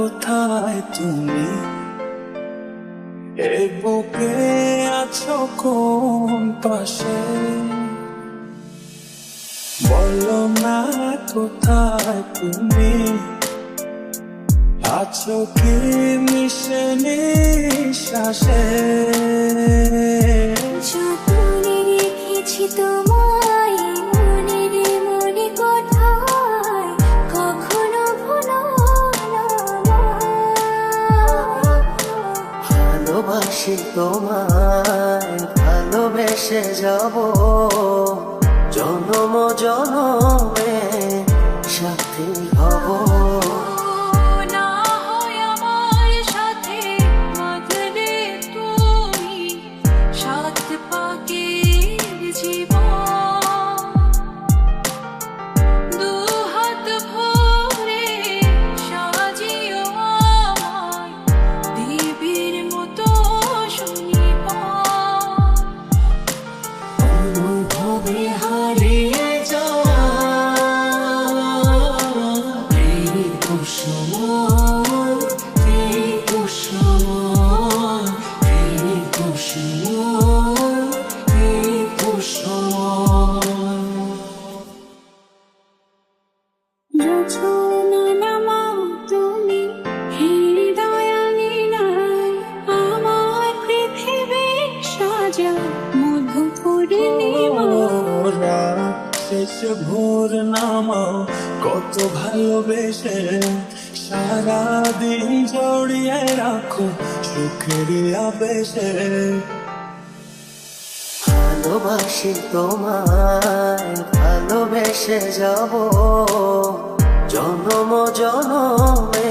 কোথায় তুমি? এ বুকে আছো কোন পাশে? বলো না কোথায় তুমি? আছো কি মিশে নিঃশ্বাসে? যতনে রেখেছি তোমায় ভালোবাসি তোমায় ভালোবেসে যাব। জনম জনমে শেষে ভোর নামাও, কত ভালোবেসে সারা দিন জড়িয়ে রাখো সুখের আবেশে। ভালোবাসি তোমায়, ভালোবেসে যাব। জনম, জনমে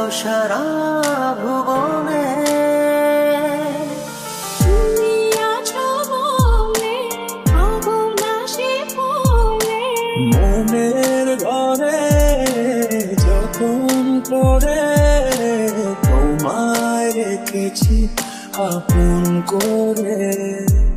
ছড়াও সারা ভুবনে মনে মনের ঘরে যখন করে তোমায় রেখেছি আপন করে।